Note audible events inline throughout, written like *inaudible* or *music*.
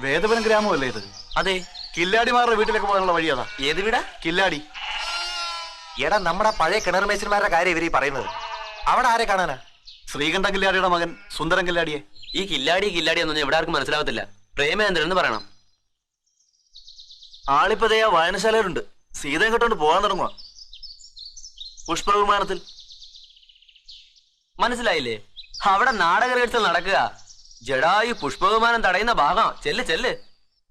വേദപുരം ഗ്രാമമല്ലേ ഇത്? അതെ. കില്ലാടിമാരുടെ വീട്ടിലേക്ക് പോകാനുള്ള വഴി അതാ. ഏത് വീടാ? കില്ലാടി. എടാ നമ്മുടെ പഴയ കിണർ മേശന്മാരുടെ കാര്യം ഇവർ പറയുന്നത്. അവിടെ ആരെ കാണാനാ? ശ്രീകണ്ഠ കില്ലാടിയുടെ മകൻ സുന്ദരൻ കില്ലാടിയെ. ഈ കില്ലാടി കില്ലാടി എന്നൊന്നും എവിടെ ആർക്കും മനസ്സിലാവത്തില്ല. പ്രേമേന്ദ്രൻ എന്ന് പറയണം ആളിപ്പതേ ആ വായനശാലയിലുണ്ട്. സീതയും കെട്ടോണ്ട് പോകാൻ തുടങ്ങുക പുഷ്പവിമാനത്തിൽ. മനസ്സിലായില്ലേ? അവിടെ നാടക റിഹേഴ്സൽ നടക്കുക. ജഡായു പുഷ്പവിമാനം തടയുന്ന ഭാഗം. ചെല്ല് ചെല്ല്?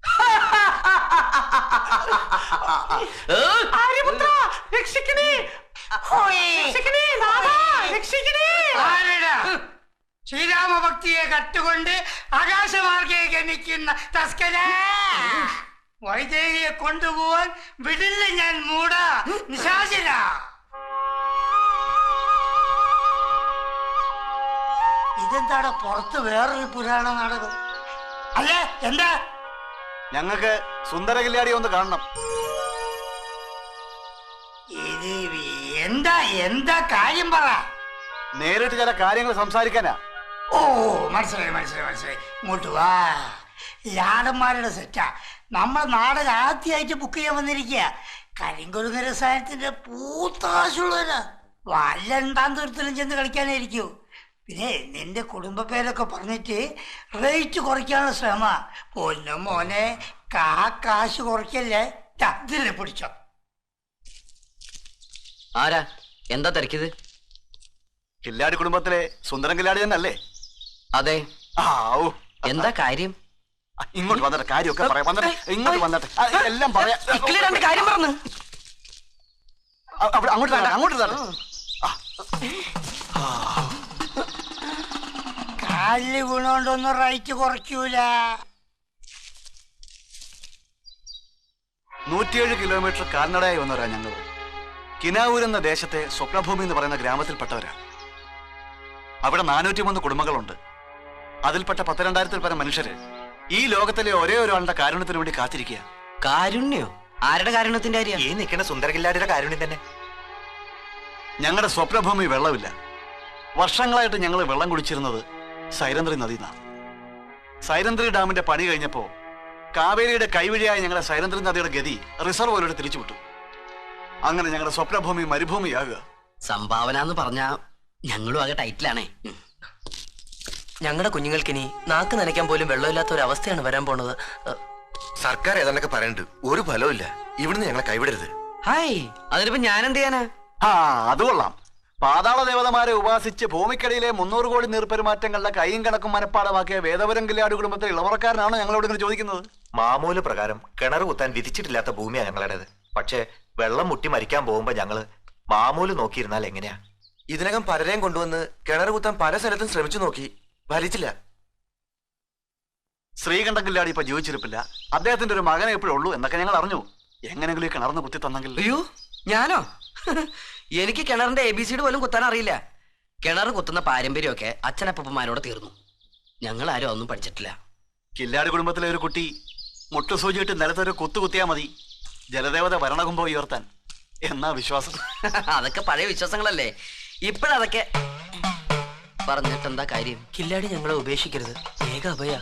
*laughs* ശ്രീരാമഭക്തിയെ കട്ടുകൊണ്ട് ആകാശമാർഗേ ഗമിക്കുന്ന തസ്കര. വൈദേഹിയെ കൊണ്ടുപോവാൻ വിടില്ല ഞാൻ മൂട. നിശാചര. ഇതെന്താടാ പുറത്ത് വേറൊരു പുരാണ നാടകം? അല്ലേ? എന്താ? ഞങ്ങൾക്ക് സുന്ദര കല്യാണി ഒന്ന് കാണണം. ഇത് എന്താ എന്താ കാര്യം പറ. നേരിട്ട് ചില കാര്യങ്ങൾ സംസാരിക്കാനാ. ഓ മനസ്സിലായി മനസ്സിലായി മനസ്സിലായി. ഇങ്ങോട്ട് വാ. ലാടന്മാരുടെ സെറ്റാ. നമ്മൾ നാടകം ആദ്യമായിട്ട് ബുക്ക് ചെയ്യാൻ വന്നിരിക്കുക കരിങ്കൊരു രസായനത്തിന്റെ പൂത്താശുള്ളവരാ വല്ല രണ്ടാം ദൂരത്തിലും ചെന്ന് കളിക്കാനായിരിക്കൂ. പിന്നെ നിന്റെ കുടുംബ പേരൊക്കെ പറഞ്ഞിട്ട് റേറ്റ് കുറയ്ക്കാനുള്ള ശ്രമ. പൊന്നു മോനെ കാ കാശ് കുറയ്ക്കല്ലേ? ഇതിലെ പിടിച്ചോ. ആരാ? എന്താ തിരക്കിയത്? കില്ലാടി കുടുംബത്തിലെ സുന്ദരം കില്ലാടി തന്നെ അല്ലേ അതെ. ആ എന്താ കാര്യം? ആ, ഇങ്ങോട്ട് വന്നിട്ട് കാര്യമൊക്കെ പറയാം. വന്നിട്ട് ഇങ്ങോട്ട് വന്നിട്ട് ആ, എല്ലാം പറയാം. കാര്യം പറഞ്ഞു. ആ, അങ്ങോട്ട് അങ്ങോട്ട് തന്നെ കാലിൽ വീണോണ്ടൊന്നും റൈറ്റ് കുറയ്ക്കൂല. നൂറ്റിയേഴ് കിലോമീറ്റർ കാൽനടയായി വന്നവരാ ഞങ്ങൾ കിനാവൂർ എന്ന ദേശത്തെ സ്വപ്നഭൂമി എന്ന് പറയുന്ന ഗ്രാമത്തിൽപ്പെട്ടവരാ. അവിടെ നാനൂറ്റി മൂന്ന് കുടുംബങ്ങളുണ്ട്. അതിൽപ്പെട്ട പത്തിരണ്ടായിരത്തിൽ പരം മനുഷ്യര് ഈ ലോകത്തിലെ ഒരേ ഒരാളുടെ കാരുണ്യത്തിന് വേണ്ടി കാത്തിരിക്കുക കാരുണ്യോ? ആരുടെ കാരുണ്യത്തിന്റെ കാര്യം? ഈ നിൽക്കുന്ന സുന്ദരകില്ലാടിയുടെ കാരുണ്യം തന്നെ. ഞങ്ങളുടെ സ്വപ്നഭൂമി വെള്ളമില്ല. വർഷങ്ങളായിട്ട് ഞങ്ങൾ വെള്ളം കുടിച്ചിരുന്നത് സൈരന്ത്രി നദിന്നാണ് സൈരന്ത്രി ഡാമിന്റെ പണി കഴിഞ്ഞപ്പോ കാവേരിയുടെ കൈവഴിയായ ഞങ്ങളുടെ സൈരന്ത്രി നദിയുടെ ഗതി റിസർവ് റിസർവോയിലൂടെ തിരിച്ചുവിട്ടു. അങ്ങനെ ഞങ്ങളുടെ സ്വപ്നഭൂമി മരുഭൂമിയാകുക. സംഭാവന എന്ന് പറഞ്ഞാ ഞങ്ങളും ആകെ ടൈറ്റിലാണേ. ഞങ്ങളുടെ കുഞ്ഞുങ്ങൾക്ക് ഇനി നാക്ക് നനയ്ക്കാൻ പോലും വെള്ളമില്ലാത്ത ഒരു അവസ്ഥയാണ് വരാൻ പോണത്. സർക്കാർ ഏതാണ്ടൊക്കെ പറയണ്ട്. ഒരു ഫലവും ഇല്ല ഇവിടുന്ന് ഞങ്ങളെ കൈവിടരുത്. ഹായ്. അതിനിപ്പോ ഞാൻ എന്ത് ചെയ്യാനാ? ആ അത് കൊള്ളാം. പാതാള ദേവതമാരെ ഉപാസിച്ച് ഭൂമിക്കടിയിലെ മുന്നൂറ് കോടി നീർപ്പെരുമാറ്റങ്ങളുടെ കൈയും കണക്കും മനപ്പാടമാക്കിയ വേദപുരം കില്ലാട് കുടുംബത്തിലെ ഇളവറക്കാരനാണോ ഞങ്ങളോട് ഇങ്ങനെ ചോദിക്കുന്നത്? മാമൂല പ്രകാരം കിണർ കുത്താൻ വിധിച്ചിട്ടില്ലാത്ത ഭൂമിയാണ് ഞങ്ങളുടേത്. പക്ഷേ വെള്ളം മുട്ടി മരിക്കാൻ പോകുമ്പോ ഞങ്ങൾ മാമൂൽ നോക്കിയിരുന്നാൽ എങ്ങനെയാ? ഇതിനകം പലരെയും കൊണ്ടുവന്ന് കിണർ കുത്താൻ പല സ്ഥലത്തും ശ്രമിച്ചു നോക്കി. ഫലിച്ചില്ല. ശ്രീകണ്ഠൻ കില്ലാടി ഇപ്പൊ ജീവിച്ചിരിപ്പില്ല. അദ്ദേഹത്തിന്റെ ഒരു മകനെ എപ്പോഴുള്ളൂ എന്നൊക്കെ ഞങ്ങൾ അറിഞ്ഞു. എങ്ങനെങ്കിലും ഈ കിണർന്ന് കുത്തി തന്നെങ്കിൽ. അയ്യോ ഞാനോ? എനിക്ക് കിണറിന്റെ എ ബി സി ഡി പോലും കുത്താൻ അറിയില്ല. കിണർ കുത്തുന്ന പാരമ്പര്യമൊക്കെ അച്ഛനപ്പന്മാരോട് തീർന്നു. ഞങ്ങൾ ആരും ഒന്നും പഠിച്ചിട്ടില്ല. കില്ലാട് കുടുംബത്തിലെ ഒരു കുട്ടി മുട്ടുസൂചിയിട്ട് നിലത്തൊരു കുത്തു കുത്തിയാൽ മതി. ജലദേവത ഭരണകുംഭം ഉയർത്താൻ. എന്നാ വിശ്വാസം? *laughs* അതൊക്കെ പഴയ വിശ്വാസങ്ങളല്ലേ. ഇപ്പോഴതൊക്കെ പറഞ്ഞിട്ട് എന്താ കാര്യം? കില്ലാടി ഞങ്ങളെ ഉപേക്ഷിക്കരുത്. ഏക അഭയ.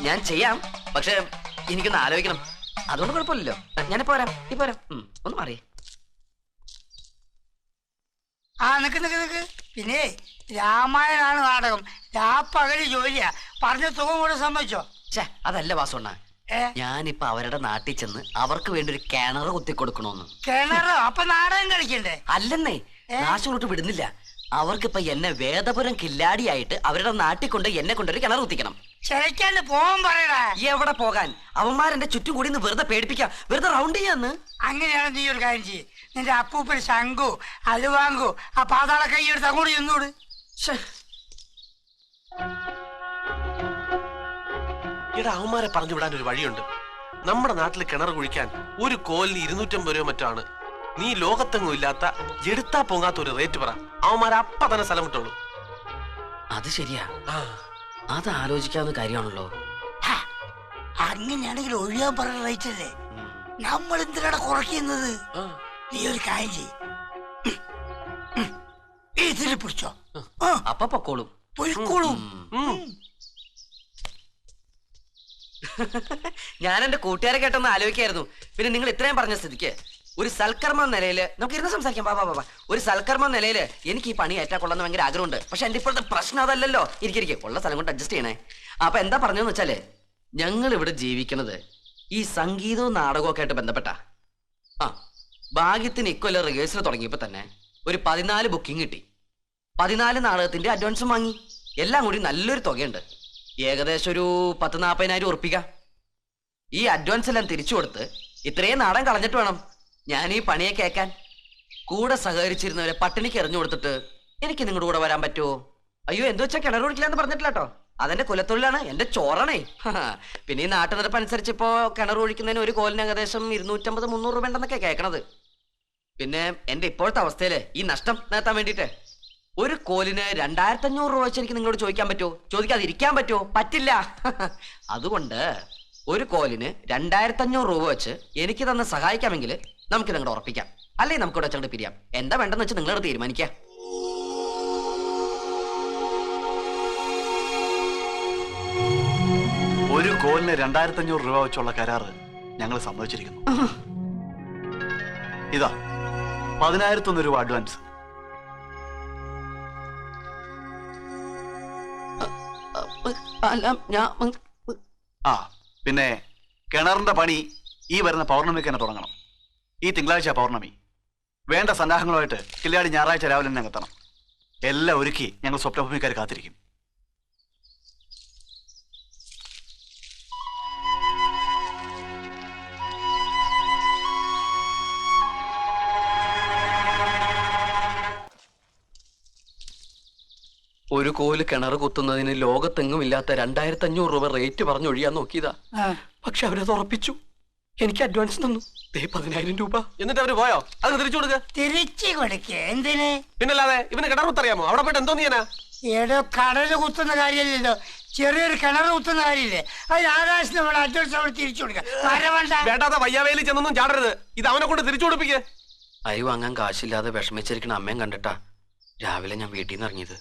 ഞാൻ ചെയ്യാം. പക്ഷെ എനിക്കൊന്ന് ആലോചിക്കണം. അതുകൊണ്ട് കുഴപ്പമില്ലല്ലോ. ഞാനിപ്പോ വരാം. ഇപ്പൊ വരാം. ഒന്ന് മാറി. ആ നിക്ക് നിക്ക് നിക്ക്. പിന്നെ രാമായണാണ് നാടകം. രാപ്പകൽ ജോലിയാ. പറഞ്ഞ തുക കൂടെ സമ്മതിച്ചോ? ഛേ അതല്ല വാസുണ്ണ. ഏ? ഞാനിപ്പോ അവരുടെ നാട്ടിൽ ചെന്ന് അവർക്ക് വേണ്ടി ഒരു കിണർ കുത്തി കൊടുക്കണോന്ന് കിണറോ? അപ്പൊ നാടകം കളിക്കണ്ടേ? അല്ലെന്നേ നാശോട്ട് വിടുന്നില്ല. അവർക്കിപ്പോ എന്നെ വേദപുരം കില്ലാടിയായിട്ട് അവരുടെ നാട്ടിൽ കൊണ്ട് എന്നെ കൊണ്ടൊരു കിണർ കുത്തിക്കണം. ചിലക്കാണ്ട് പോവാൻ പറയടാ. എവിടെ പോകാൻ? അവന്മാരെന്റെ ചുറ്റും കൂടി നിന്ന് വെറുതെ പേടിപ്പിക്കാം. വെറുതെ റൗണ്ട് ചെയ്യാന്ന്. അങ്ങനെയാണ് നീ ഒരു കാര്യം ചെയ്യ്. നിന്റെ അപ്പൂപ്പൻ ശങ്കു അലുവാങ്കു ആ പാതാള കൈയെടുത്ത് അങ്ങോട്ട് ചെന്നൂട്. ഇവിടെ എടാ അവന്മാരെ പറഞ്ഞു വിടാൻ ഒരു വഴിയുണ്ട്. നമ്മുടെ നാട്ടിൽ കിണർ കുഴിക്കാൻ ഒരു കോലിന് ഇരുന്നൂറ്റമ്പത് രൂപ മറ്റാണ്. നീ ലോകത്തെങ്ങും ഇല്ലാത്ത എടുത്താ പൊങ്ങാത്ത ഒരു റേറ്റ് പറ. അവന്മാരെ അപ്പ തന്നെ സ്ഥലം വിട്ടോളൂ. അത് ശരിയാ. ആ. അത് ആലോചിക്കാവുന്ന കാര്യമാണല്ലോ. അങ്ങനെയാണെങ്കിൽ ഒഴിയാൻ പറഞ്ഞ റേറ്റ് അല്ലേ നമ്മൾ എന്തിനാണ് കുറയ്ക്കുന്നത് നീ ഒരു കാര്യം ചെയ്യും. ഇതിൽ പിടിച്ചോ. അപ്പൊ പൊക്കോളും. പൊയ്ക്കോളും. *laughs* ഞാൻ എന്റെ കൂട്ടുകാരെ കേട്ടൊന്ന് ആലോചിക്കായിരുന്നു. പിന്നെ നിങ്ങൾ ഇത്രയും പറഞ്ഞ സ്ഥിതിക്ക്. ഒരു സൽക്കർമ്മ നിലയിൽ നമുക്ക് ഇരുന്ന് സംസാരിക്കാം. ബാബാ ബാബാ ഒരു സൽക്കർമ്മ നിലയിൽ എനിക്ക് ഈ പണി ഏറ്റാ കൊള്ളാന്ന് ഭയങ്കര ആഗ്രഹമുണ്ട്. പക്ഷെ എന്റെ ഇപ്പോഴത്തെ പ്രശ്നം അതല്ലല്ലോ. ഇരിക്കിരിക്കെ ഉള്ള സ്ഥലം കൊണ്ട് അഡ്ജസ്റ്റ് ചെയ്യണേ. അപ്പൊ എന്താ പറഞ്ഞെന്ന് വെച്ചാൽ ഞങ്ങൾ ഇവിടെ ജീവിക്കുന്നത് ഈ സംഗീതവും നാടകവും ഒക്കെ ആയിട്ട് ബന്ധപ്പെട്ട ആ ഭാഗ്യത്തിന് ഇക്കൊല്ലം റിഹേഴ്സൽ തുടങ്ങിയപ്പോ തന്നെ ഒരു പതിനാല് ബുക്കിംഗ് കിട്ടി. പതിനാല് നാടകത്തിന്റെ അഡ്വാൻസും വാങ്ങി. എല്ലാം കൂടി നല്ലൊരു തുകയുണ്ട്. ഏകദേശം ഒരു പത്ത് നാൽപ്പതിനായിരം ഉറപ്പിക്കാം ഈ അഡ്വാൻസ് എല്ലാം തിരിച്ചു കൊടുത്ത് ഇത്രയും നാടൻ കളഞ്ഞിട്ട് വേണം. ഞാൻ ഈ പണിയെ കേക്കാൻ കൂടെ സഹകരിച്ചിരുന്നവരെ പട്ടിണിക്ക് എറിഞ്ഞു കൊടുത്തിട്ട് എനിക്ക് നിങ്ങളുടെ കൂടെ വരാൻ പറ്റുമോ അയ്യോ എന്തു വെച്ചാൽ കിണർ കുടിക്കില്ല എന്ന് പറഞ്ഞിട്ടില്ല അതെന്റെ കുലത്തൊഴിലാണ് എന്റെ ചോറണേ. പിന്നെ ഈ നാട്ടുനിരപ്പ് അനുസരിച്ച് ഇപ്പോ കിണർ ഒഴിക്കുന്നതിന് ഒരു കോലിന് ഏകദേശം ഇരുന്നൂറ്റമ്പത് മുന്നൂറ് രൂപ ഉണ്ടെന്നൊക്കെ കേൾക്കണത് പിന്നെ എന്റെ ഇപ്പോഴത്തെ അവസ്ഥയിൽ ഈ നഷ്ടം നേത്താൻ വേണ്ടിയിട്ട് ഒരു കോലിന് രണ്ടായിരത്തി അഞ്ഞൂറ് രൂപ വെച്ച് എനിക്ക് നിങ്ങളോട് ചോദിക്കാൻ പറ്റുമോ ചോദിക്കാതിരിക്കാൻ പറ്റുമോ പറ്റില്ല. അതുകൊണ്ട് ഒരു കോലിന് രണ്ടായിരത്തി അഞ്ഞൂറ് രൂപ വെച്ച് എനിക്ക് തന്നെ സഹായിക്കാമെങ്കിൽ നമുക്ക് നിങ്ങളുടെ ഉറപ്പിക്കാം. അല്ലേ നമുക്ക് ഇവിടെ ചങ്ങട് പിരിയാം. എന്താ വേണ്ടെന്ന് വെച്ച് നിങ്ങളോട് തീരുമാനിക്ക. ഒരു കോലിന് രണ്ടായിരത്തി അഞ്ഞൂറ് രൂപ വെച്ചുള്ള കരാറ് ഞങ്ങൾ സമ്മതിച്ചിരിക്കുന്നു. ഇതാ പതിനായിരത്തൊന്ന് രൂപ അഡ്വാൻസ് ആ പിന്നെ കിണറിന്റെ പണി ഈ വരുന്ന പൗർണമിക്ക് തന്നെ തുടങ്ങണം. ഈ തിങ്കളാഴ്ച പൗർണമി. വേണ്ട സന്നാഹങ്ങളുമായിട്ട് കില്ലാടി ഞായറാഴ്ച രാവിലെ തന്നെ എത്തണം. എല്ലാം ഒരുക്കി ഞങ്ങൾ സ്വപ്നഭൂമിക്കാർ കാത്തിരിക്കും. ഒരു കോൽ കിണർ കുത്തുന്നതിന് ലോകത്തെങ്ങും ഇല്ലാത്ത രണ്ടായിരത്തി അഞ്ഞൂറ് രൂപ റേറ്റ് പറഞ്ഞൊഴിയാൻ നോക്കിയതാ. പക്ഷെ അവരത് ഉറപ്പിച്ചു. എനിക്ക് അഡ്വാൻസ് തന്നു. ദേ പതിനായിരം രൂപ. എന്നിട്ട് അവർ പോയോ? അത് തിരിച്ചു കൊടുക്ക. തിരിച്ചു കൊടുക്ക എന്തിന്? പിന്നല്ലാതെ ഇവന് കിണർ കുത്തറിയാമോ? അവിടെ പോയിട്ട് എന്തോ നീയനാ ഏടോ കടൽ കുത്തുന്ന കാര്യമില്ലല്ലോ. ചെറിയൊരു കിണർ കുത്തുന്ന കാര്യമില്ലേ? അതിന് ആകാശം നമ്മൾ അഡ്വാൻസ് അവിടെ തിരിച്ചു കൊടുക്കാം. വയ്യാവേലി ചെന്നൊന്നും ചാടരുത്. ഇത് അവനെ കൊണ്ട് തിരിച്ചു കൊടുപ്പിക്ക. അയ്യോ വാങ്ങാൻ കാശില്ലാതെ വിഷമിച്ചിരിക്കണ അമ്മയും കണ്ടിട്ടാ രാവിലെ ഞാൻ വീട്ടിൽ നിന്ന് ഇറങ്ങിയത്.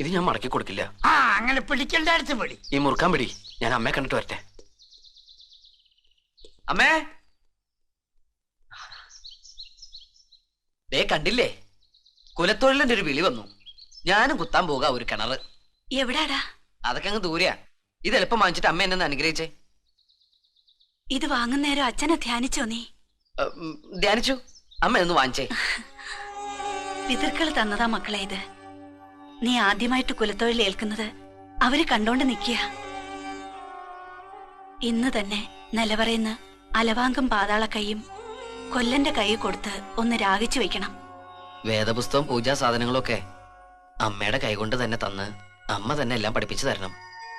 ഇത് ഞാൻ മടക്കി കൊടുക്കില്ല. ആ അങ്ങനെ പിടിക്കേണ്ട അടുത്ത് പിടി. ഈ മുറുക്കാൻ പിടി. ഞാൻ അമ്മയെ കണ്ടിട്ട് വരട്ടെ. അമ്മേ. ദേ കണ്ടില്ലേ? കുലത്തൊഴിലിന്റെ ഒരു വിളി വന്നു. ഞാനും കുത്താൻ പോകാ ഒരു കിണറ്. എവിടാടാ? അതൊക്കെ അങ്ങ് ദൂരെയാ. ഇത് എളുപ്പം വാങ്ങിച്ചിട്ട് അമ്മ എന്നെ അനുഗ്രഹിച്ചേ. ഇത് വാങ്ങുന്നേരം അച്ഛനെ ധ്യാനിച്ചോ നീ? ധ്യാനിച്ചു. അമ്മ എന്ന് വാങ്ങിച്ചേ. പിതൃക്കൾ തന്നതാ മക്കളെ ഇത്. നീ ആദ്യമായിട്ട് കുലത്തൊഴിൽ ഏൽക്കുന്നത് അവർ കണ്ടോണ്ട് നിക്കുക ഇന്ന് തന്നെ നിലവറയുന്ന അലവാങ്കം പാതാള കൈയും കൊല്ലന്റെ കൈ കൊടുത്ത് ഒന്ന് രാഗിച്ചു വെക്കണം. വേദപുസ്തകം പൂജാ സാധനങ്ങളൊക്കെ അമ്മയുടെ കൈകൊണ്ട് തന്നെ തന്ന് അമ്മ തന്നെ എല്ലാം പഠിപ്പിച്ചു തരണം.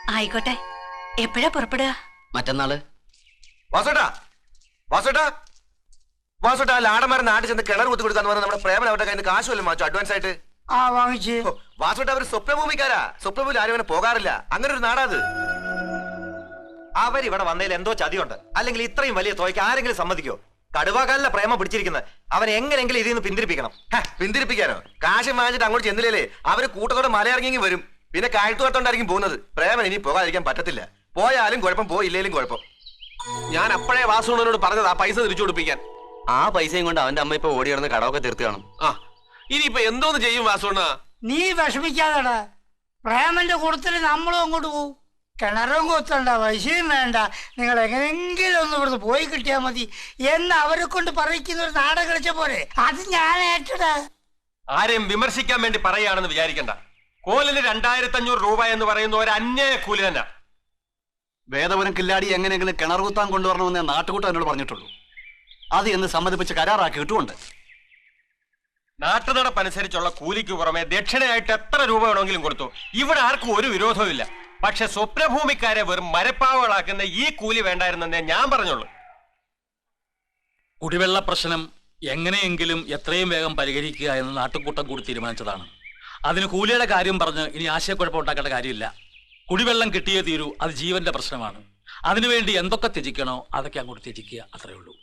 ആയിക്കോട്ടെ. എപ്പോഴാ പുറപ്പെടുക? മറ്റന്നാൾ. വാസുട്ടാ വാസുട്ടാ വാസുട്ടാ ലാടന്മാരെ നാട്ടിൽ ചെന്ന് കിണർ കുത്തി കൊടുക്കാന്ന് പറഞ്ഞ നമ്മുടെ പ്രേമൻ അവരുടെ കയ്യിൽ നിന്ന് കാശ് വല്ലതും വാങ്ങിച്ചു അഡ്വാൻസ് ആയിട്ട്? ആ വാങ്ങിച്ച്. വാസുട്ടാ അവർ സ്വപ്നഭൂമിക്കാരാ. സ്വപ്നഭൂമിയിൽ ആരും അങ്ങനെ പോകാറില്ല. അങ്ങനെ ഒരു നാടാത് അവരിവിടെ വന്നതിൽ എന്തോ ചതിയുണ്ട്. അല്ലെങ്കിൽ ഇത്രയും വലിയ തുകയ്ക്ക് ആരെങ്കിലും സമ്മതിക്കോ കടുവാകാലിലെ പ്രേമം പിടിച്ചിരിക്കുന്നത് അവൻ എങ്ങനെയെങ്കിലും ഇതിൽ നിന്ന് പിന്തിരിപ്പിക്കണം. ഹ, പിന്തിരിപ്പിക്കാനോ? കാശ് വാങ്ങിച്ചിട്ട് അങ്ങോട്ട് ചെന്നില്ലേ അവർ കൂട്ടത്തോടെ മലയിറങ്ങി വരും. പിന്നെ കാഴ്ത്തുകത്തോണ്ടായിരിക്കും പോകുന്നത്. പ്രേമൻ ഇനി പോകാതിരിക്കാൻ പറ്റത്തില്ല. പോയാലും കുഴപ്പം പോയില്ലേലും കുഴപ്പം. ഞാൻ അപ്പോഴേ വാസുണ്ണനോട് പറഞ്ഞത് ആ പൈസ തിരിച്ചു കൊടുപ്പിക്കാൻ. ആ പൈസയും കൊണ്ട് അവന്റെ അമ്മ ഇപ്പൊ ഓടി കിടന്ന് കടവൊക്കെ തീർത്ത് കാണും. ആ ഇനിയിപ്പൊ എന്തോന്ന് ചെയ്യും വാസുണ്ണ നീ വിഷമിക്കാതെടാ. പ്രേമന്റെ കൂട്ടത്തിൽ നമ്മളും അങ്ങോട്ട് പോവും. കിണറും കുത്തണ്ട? പൈസയും വേണ്ട. നിങ്ങൾ എങ്ങനെങ്കിലും ഒന്ന് ഇവിടുന്ന് പോയി കിട്ടിയാൽ മതി. എന്ന് അവരെ കൊണ്ട് പറയിക്കുന്ന ഒരു നാടകം കളിച്ച പോലെ. അത് ഞാൻ ഏറ്റടാ ആരെയും വിമർശിക്കാൻ വേണ്ടി പറയുകയാണെന്ന് വിചാരിക്കണ്ട. കോലിന് രണ്ടായിരത്തി അഞ്ഞൂറ് രൂപ എന്ന് പറയുന്ന ഒരു അന്യായ കൂലി തന്നെ. വേദപുരം കില്ലാടി എങ്ങനെയെങ്കിലും കിണർ കുത്താൻ കൊണ്ടുവരണമെന്ന് നാട്ടുകൂട്ടം എന്നോട് പറഞ്ഞിട്ടുള്ളൂ. അത് എന്ന് സമ്മതിപ്പിച്ച് കരാറാക്കി കിട്ടുമുണ്ട് നാട്ടുനടപ്പനുസരിച്ചുള്ള കൂലിക്ക് പുറമെ ദക്ഷിണയായിട്ട് എത്ര രൂപ വേണമെങ്കിലും കൊടുത്തു. ഇവിടെ ആർക്കും ഒരു വിരോധവും ഇല്ല പക്ഷെ സ്വപ്നഭൂമിക്കാരെ വെറും മരപ്പാവുകളാക്കുന്ന ഈ കൂലി വേണ്ടായിരുന്നെന്നേ ഞാൻ പറഞ്ഞുള്ളൂ. കുടിവെള്ള പ്രശ്നം എങ്ങനെയെങ്കിലും എത്രയും വേഗം പരിഹരിക്കുക എന്ന് നാട്ടുകൂട്ടം കൂടി തീരുമാനിച്ചതാണ്. അതിന് കൂലിയുടെ കാര്യം പറഞ്ഞ് ഇനി ആശയക്കുഴപ്പം ഉണ്ടാക്കേണ്ട കാര്യമില്ല. കുടിവെള്ളം കിട്ടിയേ തീരൂ അത് ജീവന്റെ പ്രശ്നമാണ്. അതിനുവേണ്ടി എന്തൊക്കെ ത്യജിക്കണോ അതൊക്കെ അങ്ങോട്ട് ത്യജിക്കുക അത്രയേ ഉള്ളൂ.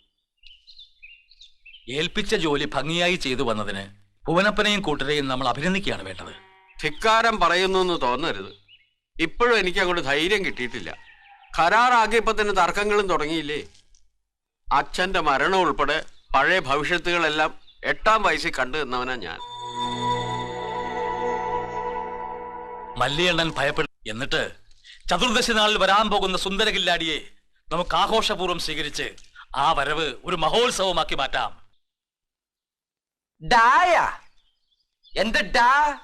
ഏൽപ്പിച്ച ജോലി ഭംഗിയായി ചെയ്തു വന്നതിന് ഭുവനപ്പനെയും കൂട്ടരെയും നമ്മൾ അഭിനന്ദിക്കുകയാണ് വേണ്ടത്. ധിക്കാരം പറയുന്നു എന്ന് തോന്നരുത്. ഇപ്പോഴും എനിക്ക് അങ്ങോട്ട് ധൈര്യം കിട്ടിയിട്ടില്ല. കരാറാകിയപ്പോ തന്നെ തർക്കങ്ങളും തുടങ്ങിയില്ലേ? അച്ഛന്റെ മരണം ഉൾപ്പെടെ പഴയ ഭവിഷ്യത്തുകളെല്ലാം എട്ടാം വയസ്സിൽ കണ്ടു നിന്നവനാ ഞാൻ. മല്ലിയണ്ണൻ ഭയപ്പെടും എന്നിട്ട് ചതുർദശി നാളിൽ വരാൻ പോകുന്ന സുന്ദര കില്ലാടിയെ നമുക്ക് ആഘോഷപൂർവം സ്വീകരിച്ച് ആ വരവ് ഒരു മഹോത്സവമാക്കി മാറ്റാം. ഡായ? എന്ത് ഡാ?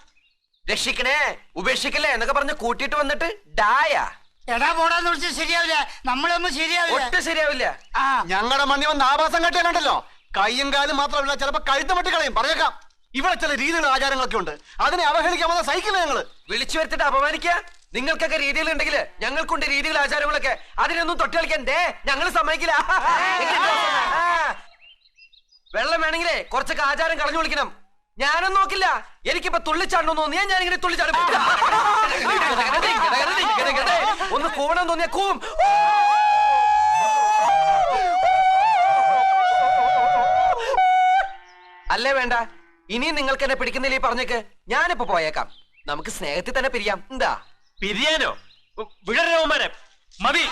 രക്ഷിക്കണേ ഉപേക്ഷിക്കലേ എന്നൊക്കെ പറഞ്ഞ് കൂട്ടിയിട്ട് വന്നിട്ട് ഡായാ. എടാ പോടാന്ന് വിളിച്ച് ശരിയാവില്ല. നമ്മളൊന്നും ശരിയാവില്ല. ഒട്ടും ശരിയാവില്ല. ഞങ്ങളുടെ മണ്ണി വന്ന് ആഭാസം കെട്ടിയാലുണ്ടല്ലോ. കയ്യും കാലും മാത്രമല്ല ചിലപ്പോ കഴുത്ത് വെട്ടിക്കളയും. പറഞ്ഞേക്കാം. ഇവിടെ ചില രീതികളും ആചാരങ്ങളൊക്കെ ഉണ്ട്. അതിനെ അവഹേളിക്കാൻ വന്ന സഹിക്കില്ല ഞങ്ങൾ. വിളിച്ചു വരുത്തിട്ട് അപമാനിക്കുക നിങ്ങൾക്കൊക്കെ രീതികളുണ്ടെങ്കിൽ ഞങ്ങൾക്കുണ്ട് രീതികൾ ആചാരങ്ങളൊക്കെ. അതിനൊന്നും തൊട്ട് കളിക്കാൻ ദേ ഞങ്ങൾ സമ്മതിക്കില്ല. വെള്ളം വേണമെങ്കിലേ കുറച്ചൊക്കെ ആചാരം കളഞ്ഞു വിളിക്കണം ഞാനൊന്നും നോക്കില്ല. എനിക്കിപ്പോ തുള്ളിച്ചാടണം തോന്നിയാ ഞാൻ ഇങ്ങനെ തുള്ളിച്ചാടും. ഒന്ന് കൂവണം തോന്നിയ കൂവും. അല്ലേ വേണ്ട? ഇനിയും നിങ്ങൾക്ക് എന്നെ പിടിക്കുന്നില്ല ഈ പറഞ്ഞേക്ക്? ഞാനിപ്പോ പോയേക്കാം. നമുക്ക് സ്നേഹത്തിൽ തന്നെ പിരിയാം. എന്താ? പിരിയാനോ? വിഴരോമാരെ മതി.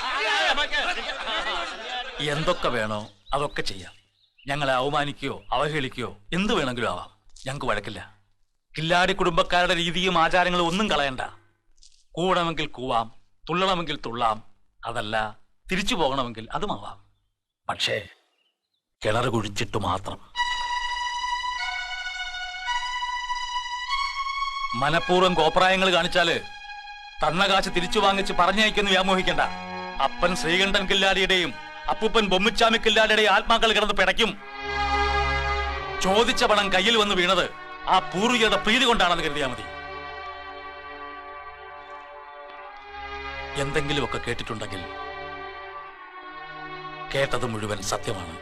എന്തൊക്കെ വേണോ അതൊക്കെ ചെയ്യാം. ഞങ്ങളെ അവമാനിക്കുകയോ അവഹേളിക്കുകയോ എന്ത് വേണമെങ്കിലും ആവാം. ഞങ്ങൾക്ക് വഴക്കില്ല. കില്ലാടി കുടുംബക്കാരുടെ രീതിയും ആചാരങ്ങളും ഒന്നും കളയണ്ട. കൂടണമെങ്കിൽ കൂവാം തുള്ളണമെങ്കിൽ തുള്ളാം അതല്ല തിരിച്ചു പോകണമെങ്കിൽ അതുമാവാം. പക്ഷേ കിണർ കുഴിച്ചിട്ട് മാത്രം. മനഃപൂർവം കോപ്രായങ്ങൾ കാണിച്ചാൽ തന്ന കാശ് തിരിച്ചു വാങ്ങിച്ച് പറഞ്ഞയക്കുന്നു വ്യാമോഹിക്കണ്ട. അപ്പൻ ശ്രീകണ്ഠൻ കില്ലാടിയുടെയും അപ്പൂപ്പൻ ബൊമ്മിച്ചാമി കില്ലാടിയുടെയും ആത്മാക്കൾ കിടന്ന് പിടയ്ക്കും. ചോദിച്ച പണം കയ്യിൽ വന്ന് വീണത് ആ പൂർവികരുടെ പ്രീതി കൊണ്ടാണെന്ന് കരുതിയാ മതി. എന്തെങ്കിലുമൊക്കെ കേട്ടിട്ടുണ്ടെങ്കിൽ കേട്ടത് മുഴുവൻ സത്യമാണ്.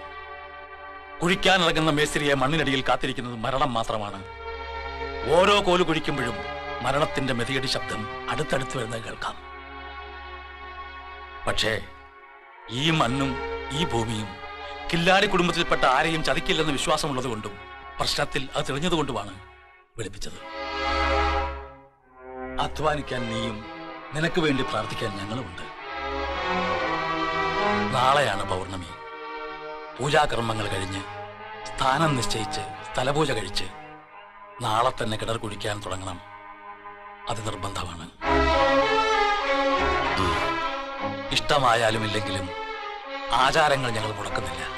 കുഴിക്കാനിറങ്ങുന്ന മേസ്തിരിയെ മണ്ണിനടിയിൽ കാത്തിരിക്കുന്നത് മരണം മാത്രമാണ്. ഓരോ കോൽ കുഴിക്കുമ്പോഴും മരണത്തിന്റെ മെതിയടി ശബ്ദം അടുത്തടുത്ത് വരുന്നത് കേൾക്കാം. പക്ഷേ ഈ മണ്ണും ഈ ഭൂമിയും കില്ലാടി കുടുംബത്തിൽപ്പെട്ട ആരെയും ചതിക്കില്ലെന്ന് വിശ്വാസമുള്ളതുകൊണ്ടും പ്രശ്നത്തിൽ അത് തെളിഞ്ഞതുകൊണ്ടുമാണ് വിളിപ്പിച്ചത്. അധ്വാനിക്കാൻ നീയും നിനക്ക് വേണ്ടി പ്രാർത്ഥിക്കാൻ ഞങ്ങളുമുണ്ട്. നാളെയാണ് പൗർണമി. പൂജാകർമ്മങ്ങൾ കഴിഞ്ഞ് സ്ഥാനം നിശ്ചയിച്ച് സ്ഥലപൂജ കഴിച്ച് നാളെ തന്നെ കിണർ കുഴിക്കാൻ തുടങ്ങണം. അത് നിർബന്ധമാണ്. ഇഷ്ടമായാലും ഇല്ലെങ്കിലും ആചാരങ്ങൾ ഞങ്ങൾ മുടക്കുന്നില്ല.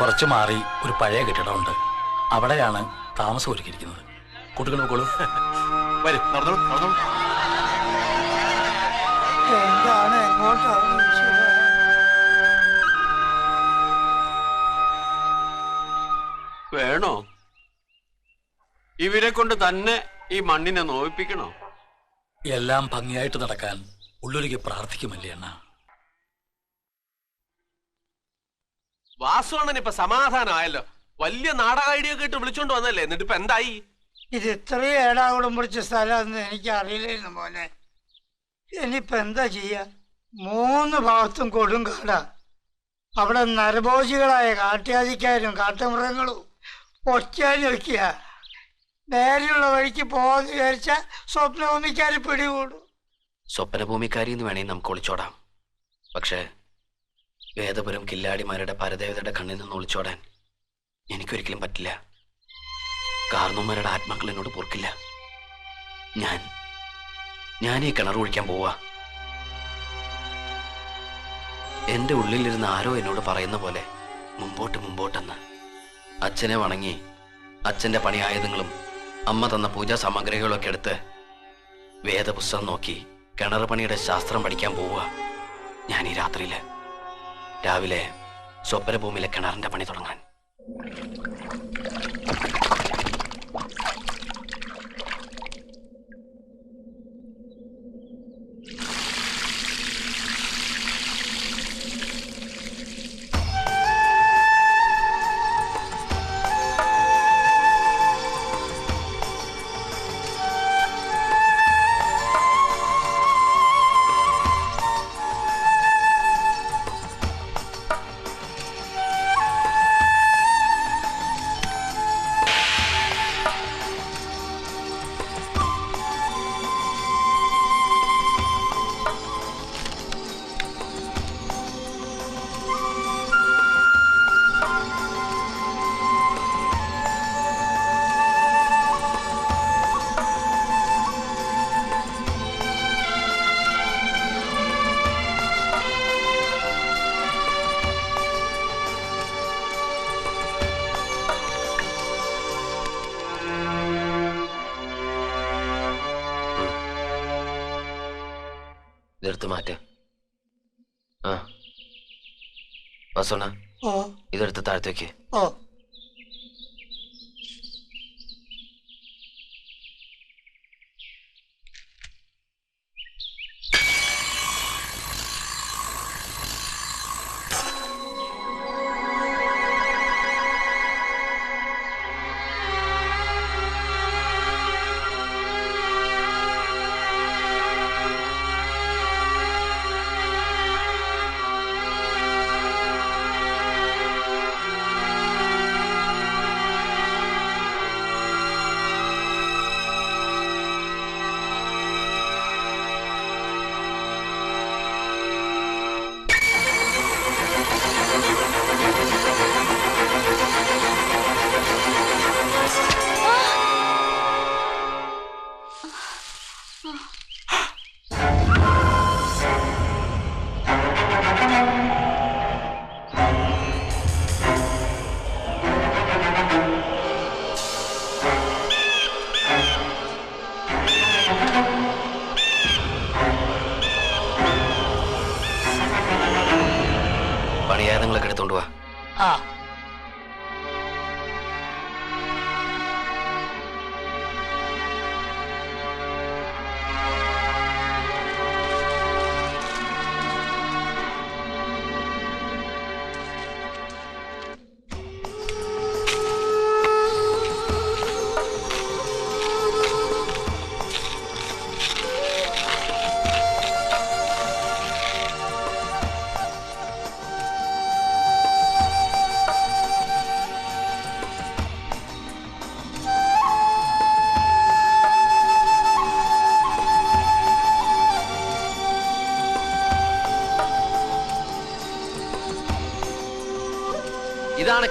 കുറച്ച് മാറി ഒരു പഴയ കെട്ടിടമുണ്ട്. അവിടെയാണ് താമസം ഒരുക്കിയിരിക്കുന്നത്. കുട്ടികൾ നോക്കോളൂ. വരും നടന്നോളൂ നടന്നോളൂ. എന്താണ് എങ്ങോട്ടാണ് ഈശ്വരാ? വേണോ? ഇവരെ കൊണ്ട് തന്നെ ഈ മണ്ണിനെ നോവിപ്പിക്കണോ? എല്ലാം ഭംഗിയായിട്ട് നടക്കാൻ ഉള്ളൊരുക്കി പ്രാർത്ഥിക്കുമല്ലേ അണ്ണ? വാസുവണ്ണൻ ഇപ്പൊ സമാധാനമായല്ലോ. വലിയ നാടക ഐഡിയ കേട്ട് വിളിച്ചോണ്ട് വന്നല്ലേ? എന്നിട്ട് ഇപ്പൊ എന്തായി? ഇത് ഇത്രയും ഏടാകുളം പിടിച്ച സ്ഥലം എനിക്ക് അറിയില്ലായിരുന്നു പോലെ ഇനിയിപ്പോ എന്താ ചെയ്യ? മൂന്ന് ഭാഗത്തും കൊടുങ്കാടാ അവിടെ നരഭോജികളായ കാട്ടാതിക്കാരും കാട്ടുമൃഗങ്ങളും ഒറ്റയാൻ വെക്കുക നേരെയുള്ള വഴിക്ക് പോകാന്ന് വിചാരിച്ച സ്വപ്നഭൂമിക്കാർ പിടികൂടും. സ്വപ്നഭൂമിക്കാരി എന്ന് വേണേ നമുക്ക് ഒളിച്ചോടാം. പക്ഷേ വേദപുരം കില്ലാടിമാരുടെ പരദേവതയുടെ കണ്ണിൽ നിന്ന് ഒളിച്ചോടാൻ എനിക്കൊരിക്കലും പറ്റില്ല. കാർന്നോമാരുടെ ആത്മാക്കൾ എന്നോട് പൊറുക്കില്ല. ഞാൻ ഈ കിണർ ഒഴിക്കാൻ പോവാ. എന്റെ ഉള്ളിലിരുന്ന് ആരോ എന്നോട് പറയുന്ന പോലെ മുമ്പോട്ട് മുമ്പോട്ടെന്ന്. അച്ഛനെ വണങ്ങി അച്ഛന്റെ പണിയായുധങ്ങളും അമ്മ തന്ന പൂജാ സാമഗ്രികളൊക്കെ എടുത്ത് വേദപുസ്തകം നോക്കി കിണർ പണിയുടെ ശാസ്ത്രം പഠിക്കാൻ പോവുക. ഞാൻ ഈ രാത്രിയിൽ രാവിലെ സ്വപ്നഭൂമിയിലെ കിണറിന്റെ പണി തുടങ്ങാൻ. വസോണ ഇതെടുത്ത് താഴത്തേക്ക്.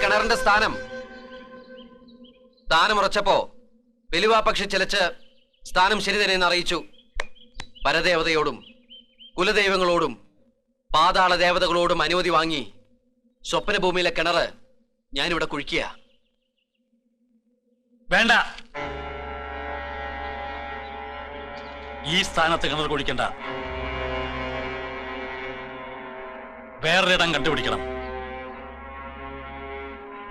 കിണറിന്റെ സ്ഥാനം. സ്ഥാനം ഉറച്ചപ്പോ വെലുവാ പക്ഷി ചിലച്ച് സ്ഥാനം ശരി തന്നെയെന്ന് അറിയിച്ചു. പരദേവതയോടും കുലദൈവങ്ങളോടും പാതാള ദേവതകളോടും അനുമതി വാങ്ങി സ്വപ്നഭൂമിയിലെ കിണറ് ഞാനിവിടെ കുഴിക്കുക. വേണ്ട. ഈ സ്ഥാനത്ത് കിണർ കുഴിക്കണ്ട. വേറൊരിടം കണ്ടുപിടിക്കണം.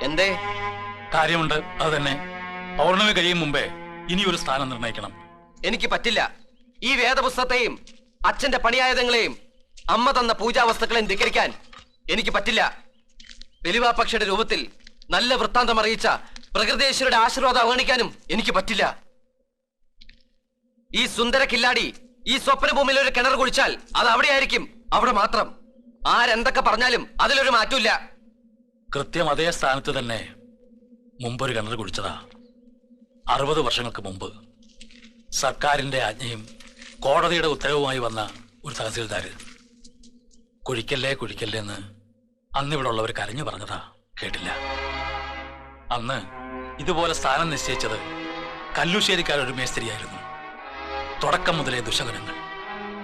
എന്തേ? കാര്യമുണ്ട് അത് തന്നെ പൗർണമി കഴിയും മുമ്പേ ഇനി ഒരു സ്ഥാനം നിർണയിക്കണം. എനിക്ക് പറ്റില്ല. ഈ വേദപുസ്തകത്തെയും അച്ഛന്റെ പണിയായുധങ്ങളെയും അമ്മ തന്ന പൂജാവസ്തുക്കളെയും ധിക്കരിക്കാൻ എനിക്ക് പറ്റില്ല. വെലിവാപക്ഷയുടെ രൂപത്തിൽ നല്ല വൃത്താന്തം അറിയിച്ച പ്രകൃതേശ്വരുടെ ആശീർവാദം അവഗണിക്കാനും എനിക്ക് പറ്റില്ല. ഈ സുന്ദര കില്ലാടി ഈ സ്വപ്നഭൂമിയിൽ ഒരു കിണർ കുഴിച്ചാൽ അത് അവിടെയായിരിക്കും. അവിടെ മാത്രം. ആരെന്തൊക്കെ പറഞ്ഞാലും അതിലൊരു മാറ്റമില്ല കൃത്യം അതേ സ്ഥാനത്ത് തന്നെ മുമ്പൊരു കിണർ കുടിച്ചതാ അറുപത് വർഷങ്ങൾക്ക് മുമ്പ് സർക്കാരിന്റെ ആജ്ഞയും കോടതിയുടെ ഉത്തരവുമായി വന്ന ഒരു തഹസീൽദാര്. കുഴിക്കല്ലേ കുഴിക്കല്ലേ എന്ന് അന്ന് ഇവിടെ ഉള്ളവർ കരഞ്ഞു പറഞ്ഞതാ. കേട്ടില്ല. അന്ന് ഇതുപോലെ സ്ഥാനം നിശ്ചയിച്ചത് കല്ലുശ്ശേരിക്കാരൊരു മേസ്ത്രിയായിരുന്നു. തുടക്കം മുതലേ ദുശകനങ്ങൾ.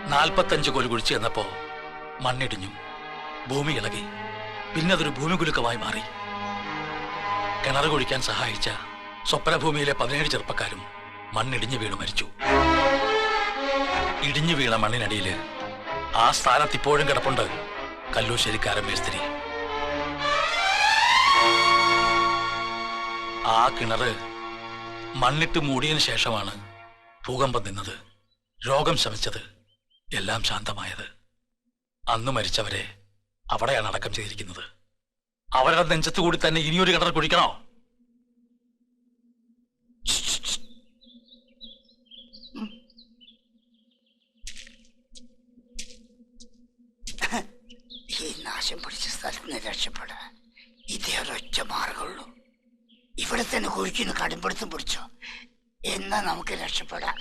നാൽപ്പത്തഞ്ച് കോൽ കുഴിച്ചു എന്നപ്പോൾ മണ്ണിടിഞ്ഞു. ഭൂമി ഇളകി. പിന്നെ അതൊരു ഭൂമികുലുക്കമായി മാറി. കിണർ കുഴിക്കാൻ സഹായിച്ച സ്വപ്നഭൂമിയിലെ പതിനേഴ് ചെറുപ്പക്കാരും മണ്ണിടിഞ്ഞു വീണ് മരിച്ചു. ഇടിഞ്ഞു വീണ മണ്ണിനടിയിൽ ആ സ്ഥാനത്ത് ഇപ്പോഴും കിടപ്പുണ്ട് കല്ലൂശ്ശേരിക്കാരൻ മേസ്തിരി. ആ കിണറ് മണ്ണിട്ട് മൂടിയതിനു ശേഷമാണ് ഭൂകമ്പം നിന്നത്. രോഗം ശമിച്ചത്. എല്ലാം ശാന്തമായത്. അന്ന് മരിച്ചവരെ അവിടെയാണ് അടക്കം ചെയ്തിരിക്കുന്നത്. അവരുടെ നെഞ്ചത്ത് കൂടി തന്നെ ഇനിയൊരു കിണർ കുടിക്കണോ ഈ നാശം പിടിച്ച സ്ഥലത്ത് നിന്ന് രക്ഷപ്പെടാൻ ഇതേ ഒരൊറ്റ മാർഗമുള്ളൂ. ഇവിടെ തന്നെ കുഴിക്കുന്ന കടുംപിടുത്തം പിടിച്ചോ. എന്നാ നമുക്ക് രക്ഷപ്പെടാം.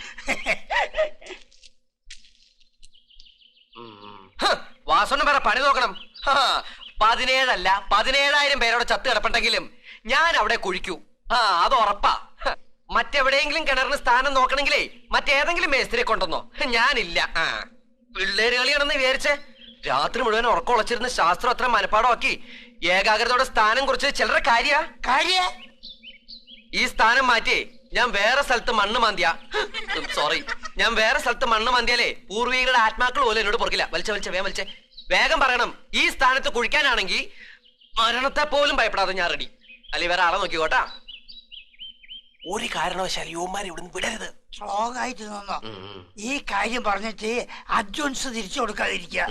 വാസന വേറെ പണി നോക്കണം. പതിനേഴല്ല പതിനേഴായിരം പേരോട് ചത്ത് കിടപ്പുണ്ടെങ്കിലും ഞാൻ അവിടെ കുഴിക്കൂ. ആ അത് ഉറപ്പാ. മറ്റെവിടെയെങ്കിലും കിണറിന് സ്ഥാനം നോക്കണെങ്കിലേ മറ്റേതെങ്കിലും മേസ്ത്രി കൊണ്ടുവന്നോ. ഞാനില്ല. ആ പിള്ളേര് കളിയാണെന്ന് വിചാരിച്ചേ. രാത്രി മുഴുവൻ ഉറക്കം ഉളച്ചിരുന്ന് ശാസ്ത്രം അത്ര മനപ്പാടമാക്കി ഏകാഗ്രതയോടെ സ്ഥാനം കുറിച്ച് ചിലരുടെ കാര്യ. കാര്യ? ഈ സ്ഥാനം മാറ്റി ഞാൻ വേറെ സ്ഥലത്ത് മണ്ണ് മാന്തിയ. സോറി ഞാൻ വേറെ സ്ഥലത്ത് മണ്ണ് മാന്തിയാലേ പൂർവികളുടെ ആത്മാക്കൾ പോലും എന്നോട് പുറകില്ല വലിച്ച വലിച്ച വേ വലിച്ചേ. വേഗം പറയണം. ഈ സ്ഥാനത്ത് കുഴിക്കാനാണെങ്കിൽ മരണത്തെ പോലും ഭയപ്പെടാതെ ഞാൻ റെഡി അല്ലെ വേറെ ആളെ നോക്കിക്കോട്ടാ ഒരു കാരണവശാലും യുവമാരെ ഇവിടുന്ന് വിടരുത്. സ്ട്രോങ് ആയിട്ട് നിന്നോ. ഈ കാര്യം പറഞ്ഞിട്ട് അഡ്വാൻസ് തിരിച്ചു കൊടുക്കാതിരിക്കുക.